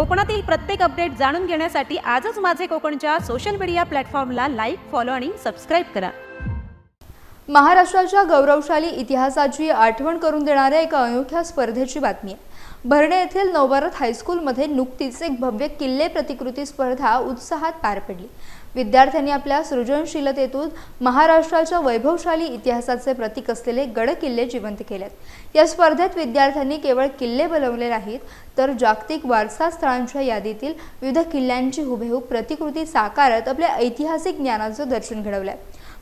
कोकणातील प्रत्येक अपडेट जाणून घेण्यासाठी आजच माझे कोकणच्या सोशल मीडिया प्लॅटफॉर्मला लाईक फॉलो आणि सबस्क्राईब करा. महाराष्ट्राच्या गौरवशाली इतिहासाची आठवण करून देणाऱ्या एका अनोख्या स्पर्धेची बातमी आहे. भरणे येथील नवभारत हायस्कूलमध्ये नुकतीच एक भव्य किल्ले प्रतिकृती स्पर्धा उत्साहात पार पडली. विद्यार्थ्यांनी आपल्या सृजनशीलतेतून महाराष्ट्राच्या वैभवशाली इतिहासाचे प्रतीक असलेले गड किल्ले जिवंत केलेत. या स्पर्धेत विद्यार्थ्यांनी केवळ किल्ले बनवले नाहीत तर जागतिक वारसा स्थळांच्या यादीतील विविध किल्ल्यांची हुबेहूब प्रतिकृती साकारत आपल्या ऐतिहासिक ज्ञानाचं दर्शन घडवलंय.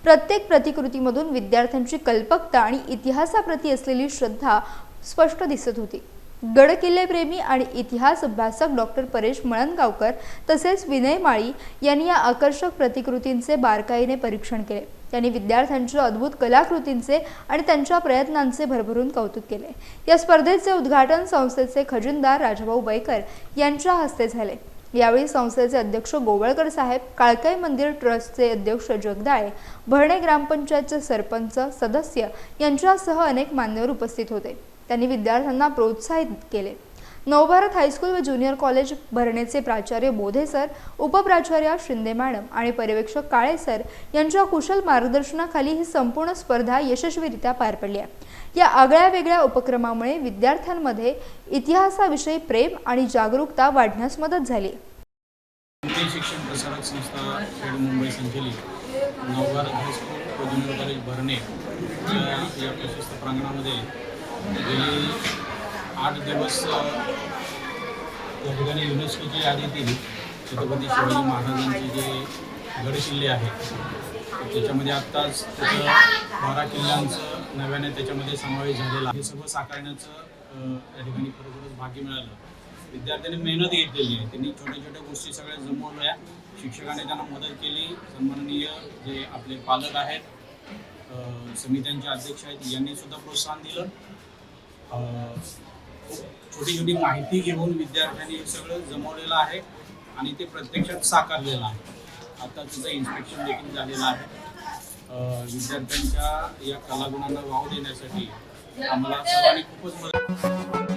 प्रत्येक प्रतिकृतीमधून विद्यार्थ्यांची कल्पकता आणि इतिहासाप्रती असलेली श्रद्धा स्पष्ट दिसत होती. गडकिल्लेप्रेमी आणि इतिहास अभ्यासक डॉक्टर परेश मळणगावकर तसेच विनय माळी यांनी या आकर्षक प्रतिकृतींचे बारकाईने परीक्षण केले. त्यांनी विद्यार्थ्यांच्या अद्भुत कलाकृतींचे आणि त्यांच्या प्रयत्नांचे भरभरून कौतुक केले. या स्पर्धेचे उद्घाटन संस्थेचे खजिनदार राजभाऊ बैकर यांच्या हस्ते झाले. यावेळी संस्थेचे अध्यक्ष गोवळकर साहेब काळकाई मंदिर ट्रस्टचे अध्यक्ष जगदाळे भरणे ग्रामपंचायतचे सरपंच सदस्य यांच्यासह अनेक मान्यवर उपस्थित होते. त्यांनी विद्यार्थ्यांना प्रोत्साहित केले. नवभारत हायस्कूल व ज्युनियर कॉलेज भरणेचे प्राचार्य बोधे सर उपप्राचार्य शिंदे मॅडम आणि पर्यवेक्षक काळे सर यांच्या कुशल मार्गदर्शनाखाली ही संपूर्ण स्पर्धा यशस्वीरित्या पार पडली आहे. या आगळ्या वेगळ्या उपक्रमामुळे विद्यार्थ्यांमध्ये इतिहासाविषयी प्रेम आणि जागरूकता वाढण्यास मदत झाली. शिक्षण प्रसारक संस्था खेड मुंबई संचलित नवभारत हायस्कूल व ज्युनियर कॉलेज भरणे या प्रशस्त प्रांगणामध्ये गेली आठ दिवस त्या ठिकाणी युनेस्कोची यादी दिली छत्रपती शिवाजी महाराजांचे जे गडकिल्ले आहेत त्याच्यामध्ये आत्ताच त्याचं बारा किल्ल्यांचं नव्याने त्याच्यामध्ये समावेश झालेला हे सगळं साकारण्याचं त्या ठिकाणी खरोखरच भाग्य मिळालं. विद्यार्थ्यांनी मेहनत घेतलेली आहे. त्यांनी छोट्या छोट्या गोष्टी सगळ्या जमवल्या. शिक्षकाने त्यांना मदत केली. सन्माननीय जे आपले पालक आहेत समित्यांचे अध्यक्ष आहेत यांनी सुद्धा प्रोत्साहन दिलं. छोटी छोटी माहिती घेऊन विद्यार्थ्यांनी हे सगळं जमवलेलं आहे आणि ते प्रत्यक्षात साकारलेलं आहे. आता तिचं इन्स्पेक्शन देखील झालेलं आहे. विद्यार्थ्यांच्या या कलागुणांना वाव देण्यासाठी आम्हाला सर्वांनी खूपच मदत